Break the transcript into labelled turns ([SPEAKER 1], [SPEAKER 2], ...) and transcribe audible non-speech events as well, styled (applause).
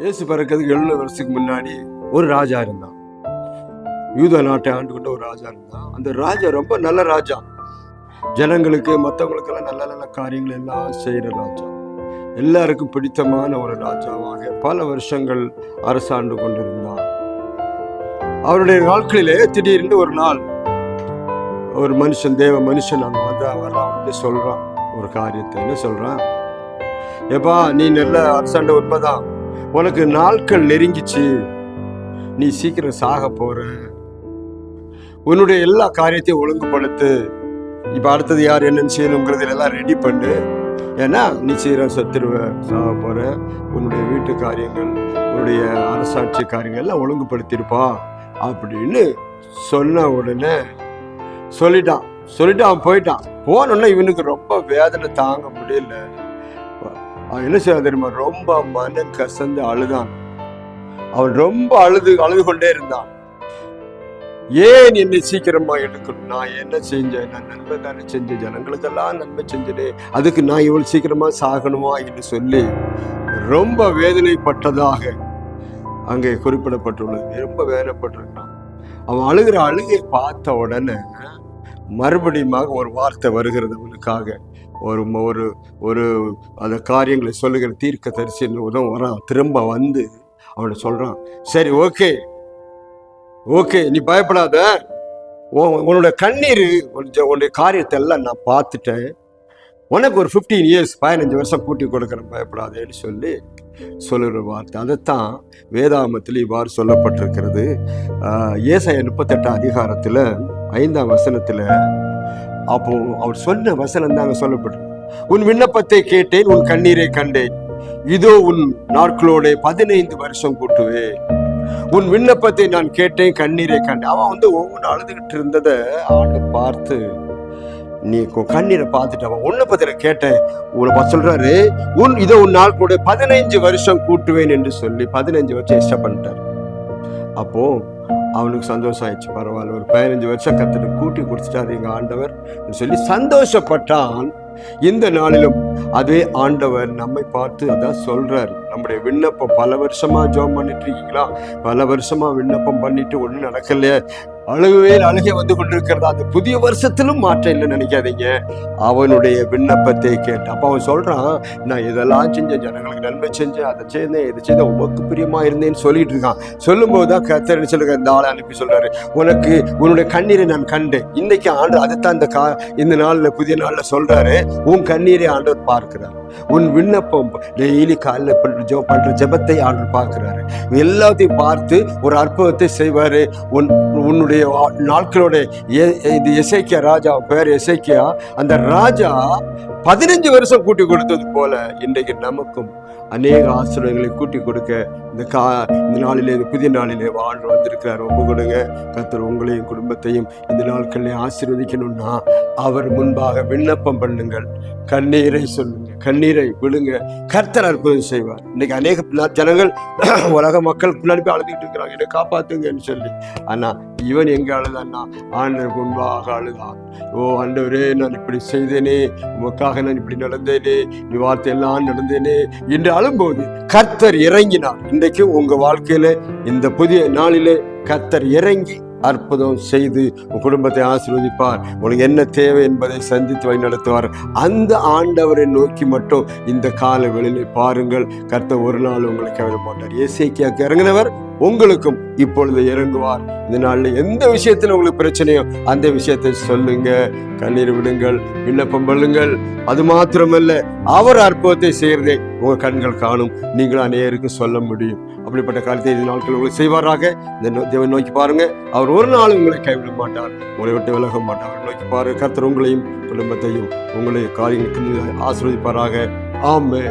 [SPEAKER 1] இயேசு பிறக்கிறதுக்கு எழுநூறு வருஷத்துக்கு முன்னாடி ஒரு ராஜா இருந்தான். யூத நாட்டை ஆண்டு கொண்ட ஒரு ராஜா இருந்தான். அந்த ராஜா ரொம்ப நல்ல ராஜா. ஜனங்களுக்கு மற்றவங்களுக்கெல்லாம் நல்ல நல்ல காரியங்கள் எல்லாம் செய்கிற ராஜா. எல்லாருக்கும் பிடித்தமான ஒரு ராஜாவாக பல வருஷங்கள் அரசாண்டு கொண்டிருந்தார் அவருடைய நாட்களிலே திடீர்னு ஒரு நாள் ஒரு மனுஷன் தேவ மனுஷன் அங்கே வந்து வர்றான் வந்து சொல்றான். ஒரு காரியத்தை என்ன சொல்றான்? ஏப்பா நீ நல்ல அரசாண்ட உண்மைதான். உனக்கு நாட்கள் நெருங்கிச்சு. நீ சீக்கிரம் சாக போற. உன்னுடைய எல்லா காரியத்தையும் ஒழுங்குபடுத்து. இப்போ அடுத்தது யார் என்னன்னு செய்யணுங்கிறதுல எல்லாம் ரெடி பண்ணு. ஏன்னா நீ சீக்கிரம் செத்துருவ சாக போற. உன்னுடைய வீட்டு காரியங்கள் உன்னுடைய அரசாட்சி காரியங்கள் எல்லாம் ஒழுங்குபடுத்திருப்பா. அப்படின்னு சொன்ன உடனே சொல்லிட்டான். சொல்லிட்டு அவன் போயிட்டான். போனோடனே இவனுக்கு ரொம்ப வேதனை தாங்க முடியல. அவன் என்ன செய்ய தெரியுமா? ரொம்ப மனம் கசந்து அழுதான். அவன் ரொம்ப அழுது அழுது கொண்டே இருந்தான். ஏன் என்னை சீக்கிரமா எடுக்கணும்? நான் என்ன செஞ்சேன்? நான் நன்மை தானே செஞ்சேன். ஜனங்களுக்கெல்லாம் நன்மை செஞ்சனே. அதுக்கு நான் இவ்வளவு சீக்கிரமா சாகணுமா என்று சொல்லி ரொம்ப வேதனைப்பட்டதாக அங்கே குறிப்பிடப்பட்டுள்ளது. ரொம்ப வேதனைப்பட்டிருக்கான் அவன் அழுகிற அழுகை பார்த்த உடனே மறுபடியும் ஒரு வார்த்தை வருகிறது அவனுக்காக. ஒரு ஒரு ஒரு அந்த காரியங்களை சொல்லுகிற தீர்க்க தரிசின்னு உதவும் வரான். திரும்ப வந்து அவனை சொல்கிறான் சரி ஓகே. ஓகே நீ பயப்படாத. உன்னோட கண்ணீர் கொஞ்சம் உன்னுடைய காரியத்தை எல்லாம் நான் பார்த்துட்டேன். உனக்கு ஒரு ஃபிஃப்டீன் இயர்ஸ் பதினஞ்சு வருஷம் கூட்டி கொடுக்குறேன் பயப்படாதேன்னு சொல்லி சொல்லுகிற வார்த்தை. அதைத்தான் வேதாமத்தில் இவ்வாறு சொல்லப்பட்டிருக்கிறது. ஏசைய முப்பத்தெட்டு முப்பத்தெட்டாம் அதிகாரத்தில் ஐந்தாம் வசனத்தில் அப்போ அவர் சொன்ன வசனம் தாங்க சொல்லப்பட்டிருக்கு உன் விண்ணப்பத்தை கேட்டேன் உன் கண்ணீரை கண்டேன். இதோ உன் நாட்களோட பதினைந்து வருஷம் கூட்டுவேன் உன் விண்ணப்பத்தை நான் கேட்டேன் கண்ணீரை கண்டேன். அவன் வந்து ஒவ்வொன்று அழுதுகிட்டு இருந்ததை ஆண்டு பார்த்து நீ கண்ணீரை பார்த்துட்டு அவன் உன்னை பத்திர கேட்டேன் உன்னை சொல்றாரு உன் இதோ உன் நாள் கூட பதினைஞ்சு வருஷம் கூட்டுவேன் என்று சொல்லி பதினைஞ்சு வருஷம் இஷ்டம் பண்ணிட்டார் அப்போ அவனுக்கு சந்தோஷம் ஆயிடுச்சு பரவாயில்ல ஒரு பதினஞ்சு வருஷம் கத்துட்டு கூட்டி கொடுத்துட்டாரு எங்க ஆண்டவர் சொல்லி சந்தோஷப்பட்டான். இந்த நாளிலும் அதே ஆண்டவர் நம்மை பார்த்து அதான் சொல்றாரு. நம்முடைய விண்ணப்பம் பல வருஷமா ஜோம் பண்ணிட்டு இருக்கீங்களா? பல வருஷமா விண்ணப்பம் பண்ணிட்டு ஒண்ணும் நடக்கலையே. அழுகவே அழுகை வந்து கொண்டிருக்கிறதா? அந்த புதிய வருஷத்திலும் மாற்றம் இல்லைன்னு நினைக்காதீங்க. அவனுடைய விண்ணப்பத்தை கேட்டு. அப்போ அவன் சொல்றான் நான் இதெல்லாம் செஞ்சேன் ஜனங்களுக்கு நன்மை செஞ்சேன் அதை செய்தேன் இதை செய்தேன் உமக்கு பிரியமா இருந்தேன்னு சொல்லிட்டு இருக்கான். சொல்லும்போது தான் கத்தர் சொல்லுங்க இந்த ஆளை அனுப்பி சொல்றாரு. உனக்கு உன்னுடைய கண்ணீரை நான் கண்டேன். இன்னைக்கு ஆண்டு அதைத்தான் இந்த கா இந்த நாளில் புதிய நாளில் சொல்றாரு. உன் கண்ணீரை ஆண்டவர் பார்க்கிறார். உன் விண்ணப்பம் டெய்லி காலைல பண்ற ஜோ பண்ற ஜெபத்தை ஆண்டவர் பார்க்கிறாரு. எல்லாத்தையும் பார்த்து ஒரு அற்புதத்தை செய்வாரு. உன் உன்னுடைய அவருடைய நாட்களுடைய எ- இது ராஜா பேர் இசைக்கியா அந்த ராஜா பதினஞ்சு வருஷம் கூட்டி கொடுத்தது போல இன்றைக்கு நமக்கும் அநேக ஆசிரியர்களை கூட்டி கொடுக்க இந்த கா இந்த நாளிலே இந்த புதிய நாளிலே வாழ்ந்து வந்திருக்கிறார். ஒப்பு கொடுங்க. கத்தர் உங்களையும் குடும்பத்தையும் இந்த நாட்களில் ஆசீர்வதிக்கணும்னா அவர் முன்பாக விண்ணப்பம் பண்ணுங்கள். கண்ணீரை சொல்லுங்கள். கண்ணீரை விழுங்க. கர்த்தர் அற்புதம் செய்வார். இன்னைக்கு அநேக ஜனங்கள் (clears throat) உலக மக்கள் பின்னாடி போய் அழுதுகிட்டு இருக்கிறாங்க. என்னை காப்பாத்துங்கன்னு சொல்லி. அண்ணா இவன் எங்க அழுதான்னா ஆண்டவர் முன்பாக அழுதான். ஓ ஆண்டவரே நான் இப்படி செய்தேனே. உமக்காக நான் இப்படி நடந்தேனே. நீ வார்த்தையெல்லாம் நடந்தேனே. என்று அழும்போது கர்த்தர் இறங்கினார். இன்றைக்கு உங்க வாழ்க்கையில இந்த புதிய நாளிலே கர்த்தர் இறங்கி அற்புதம் செய்து உன் குடும்பத்தை ஆசீர்வதிப்பார். உனக்கு என்ன தேவை என்பதை சந்தித்து வழி நடத்துவார். அந்த ஆண்டவரை நோக்கி மட்டும் இந்த கால வெளியில் பாருங்கள். கர்த்த ஒரு நாள் உங்களை கவலை மாட்டார். ஏசேக்கியாக்கு இறங்கினவர் உங்களுக்கும் இப்பொழுது இறங்குவார். இந்த நாளில் எந்த விஷயத்தில் உங்களுக்கு பிரச்சனையோ அந்த விஷயத்தை சொல்லுங்க. கண்ணீர் விடுங்கள் விண்ணப்பம் பண்ணுங்கள். அது மாத்திரமல்ல அவர் அற்புதத்தை செய்யறதே உங்க கண்கள் காணும். நீங்களும் அநேருக்கு சொல்ல முடியும். அப்படிப்பட்ட காலத்தை இந்த நாட்கள் உங்களுக்கு செய்வாராக. இந்த தேவன் நோக்கி பாருங்க. அவர் ஒரு நாள் உங்களை கைவிட மாட்டார். உங்களை விட்டு விலக மாட்டார். அவரை நோக்கி பாரு கர்த்தர் உங்களையும் குடும்பத்தையும் உங்களுடைய காரியங்களுக்கு ஆசிர்வதிப்பாராக. ஆமே